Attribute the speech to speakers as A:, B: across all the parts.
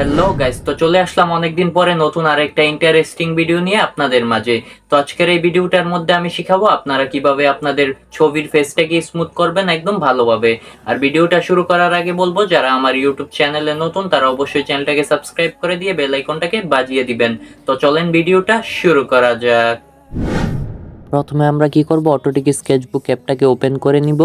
A: Hello guys তো চলে আসলাম অনেকদিন পরে নতুন আর একটা ইন্টারেস্টিং ভিডিও নিয়ে আপনাদের মাঝে। তো আজকের এই ভিডিওটার মধ্যে আমি শিখাবো আপনারা কীভাবে আপনাদের ছবির ফেসটাকে স্মুথ করবেন একদম ভালোভাবে। আর ভিডিওটা শুরু করার আগে বলব, যারা আমার ইউটিউব চ্যানেলে নতুন, তারা অবশ্যই চ্যানেলটাকে সাবস্ক্রাইব করে দিয়ে বেল আইকনটাকে বাজিয়ে দিবেন। তো চলেন ভিডিওটা শুরু করা যাক। প্রথমে আমরা কি করব? অটোটিক স্কেচবুক অ্যাপটাকে ওপেন করে নিব।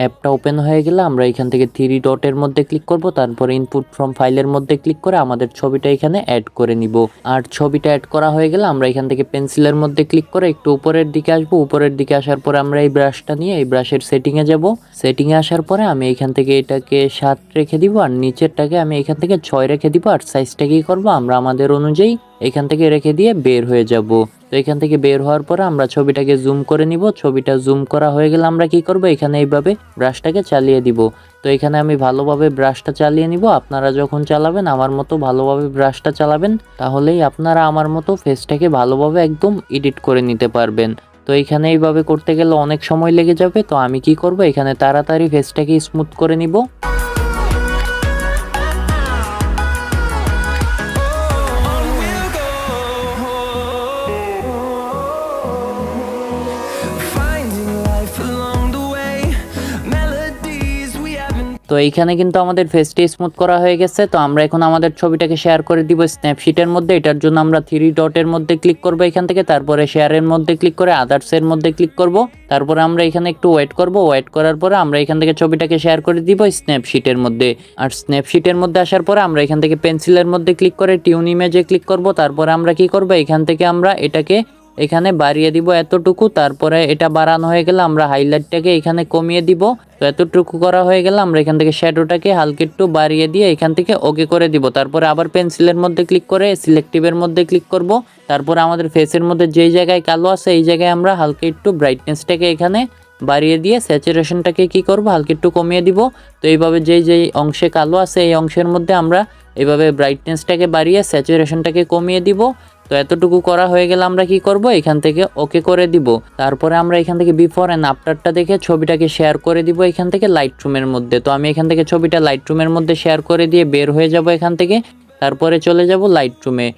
A: অ্যাপটা ওপেন হয়ে গেলে আমরা এখান থেকে থ্রি ডটের মধ্যে ক্লিক করব। তারপরে ইনপুট ফ্রম ফাইলের মধ্যে ক্লিক করে আমাদের ছবিটা এখানে অ্যাড করে নিব। আর ছবিটা অ্যাড করা হয়ে গেলে আমরা এখান থেকে পেন্সিলের মধ্যে ক্লিক করে একটু উপরের দিকে আসব। উপরের দিকে আসার পরে আমরা এই ব্রাশটা নিয়ে এই ব্রাশের সেটিংয়ে যাব। সেটিংয়ে আসার পরে আমি এখান থেকে এটাকে সাত রেখে দিব আর নিচেরটাকে আমি এখান থেকে ছয় রেখে দিব। আর সাইজটা কি করব। আমরা আমাদের অনুযায়ী এখান থেকে রেখে দিয়ে বের হয়ে যাব। তো এখান থেকে বের হওয়ার পরে আমরা ছবিটাকে জুম করে নিব। ছবিটা জুম করা হয়ে গেলে আমরা কি করব? এখানে এইভাবে ব্রাশটাকে চালিয়ে দিব। তো এখানে আমি ভালোভাবে ব্রাশটা চালিয়ে নিব। আপনারা যখন চালাবেন, আমার মতো ভালোভাবে ব্রাশটা চালাবেন, তাহলেই আপনারা আমার মতো ফেসটাকে ভালোভাবে একদম এডিট করে নিতে পারবেন। তো এখানে এইভাবে করতে গেলে অনেক সময় লেগে যাবে। তো আমি কি করব? এখানে তাড়াতাড়ি ফেসটাকে স্মুথ করে নিব। তো এইখানে কিন্তু আমাদের ফেসটি স্মুথ করা হয়ে গেছে। তো আমরা এখন আমাদের ছবিটাকে শেয়ার করে দিব স্ন্যাপশিটের মধ্যে। এটার জন্য আমরা থ্রি ডটের মধ্যে ক্লিক করব এখান থেকে। তারপরে শেয়ারের মধ্যে ক্লিক করে আদার্সের মধ্যে ক্লিক করব। তারপরে আমরা এখানে একটু ওয়েট করব। ওয়েট করার পরে আমরা এখান থেকে ছবিটাকে শেয়ার করে দিব স্ন্যাপশিটের মধ্যে। আর স্ন্যাপশিটের মধ্যে আসার পরে আমরা এখান থেকে পেন্সিলের মধ্যে ক্লিক করে টিউন ইমেজে ক্লিক করব। তারপরে আমরা কি করব? এখান থেকে আমরা এটাকে এখানে বাড়িয়ে দিব এতটুকু, তারপরে এটা বাড়ানো হয়ে গেলে আমরা হাইলাইটটাকে এখানে কমিয়ে দিব। তো এতটুকু করা হয়ে গেলে আমরা এখান থেকে শ্যাডোটাকে হালকা একটু বাড়িয়ে দিয়ে এখান থেকে ওকে করে দিব। তারপরে আবার পেন্সিলের মধ্যে ক্লিক করে সিলেক্টিভের মধ্যে ক্লিক করব। তারপরে আমাদের ফেসের মধ্যে যেই জায়গায় কালো আছে, এই জায়গায় আমরা হালকা একটু ব্রাইটনেসটাকে এখানে বাড়িয়ে দিয়ে স্যাচুরেশনটাকে কি করব? হালকা একটু কমিয়ে দিব। তো এইভাবে যেই যেই অংশে কালো আছে, এই অংশের মধ্যে আমরা এভাবে ব্রাইটনেসটাকে বাড়িয়ে স্যাচুরেশনটাকে কমিয়ে দিব। তো এতটুকু করা হয়ে গেলে আমরা কি করব? এখান থেকে ওকে করে দিব। তারপরে আমরা এখান থেকে বিফোর অ্যান্ড আফটারটা দেখে ছবিটাকে শেয়ার করে দিব এখান থেকে লাইট রুমের মধ্যে। তো আমি এখান থেকে ছবিটা লাইট রুমের মধ্যে শেয়ার করে দিয়ে বের হয়ে যাব এখান থেকে। তারপরে চলে যাব লাইট রুমে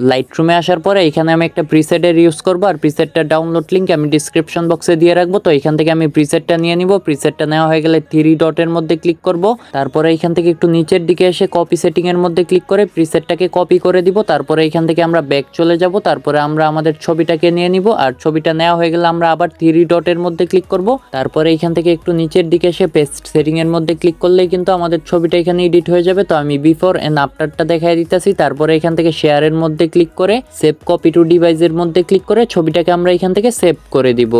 A: লাইট রুমে আসার পরে এখানে আমি একটা প্রিসেটের ইউজ করব, আর প্রিসেটটা ডাউনলোড লিঙ্ক আমি ডিসক্রিপশন বক্সে দিয়ে রাখব। তো এখান থেকে আমি প্রিসেটটা নিয়ে নিব প্রিসেটটা নেওয়া হয়ে গেলে থ্রি ডটের মধ্যে ক্লিক করব। তারপরে এখান থেকে একটু নিচের দিকে এসে কপি সেটিং এর মধ্যে ক্লিক করে প্রিসেটটাকে কপি করে দিব। তারপরে এখান থেকে আমরা ব্যাক চলে যাব। তারপরে আমরা আমাদের ছবিটাকে নিয়ে নিব, আর ছবিটা নেওয়া হয়ে গেলে আমরা আবার থ্রি ডটের মধ্যে ক্লিক করব। তারপরে এখান থেকে একটু নিচের দিকে এসে পেস্ট সেটিং এর মধ্যে ক্লিক করলেই কিন্তু আমাদের ছবিটা এখানে এডিট হয়ে যাবে। তো আমি বিফোর এন্ড আফটারটা দেখাই দিতেছি। তারপরে এখান থেকে শেয়ারের মধ্যে ক্লিক করে সেভ কপি টু ডিভাইসের মধ্যে ক্লিক করে ছবিটাকে আমরা এখান থেকে সেভ করে দিব।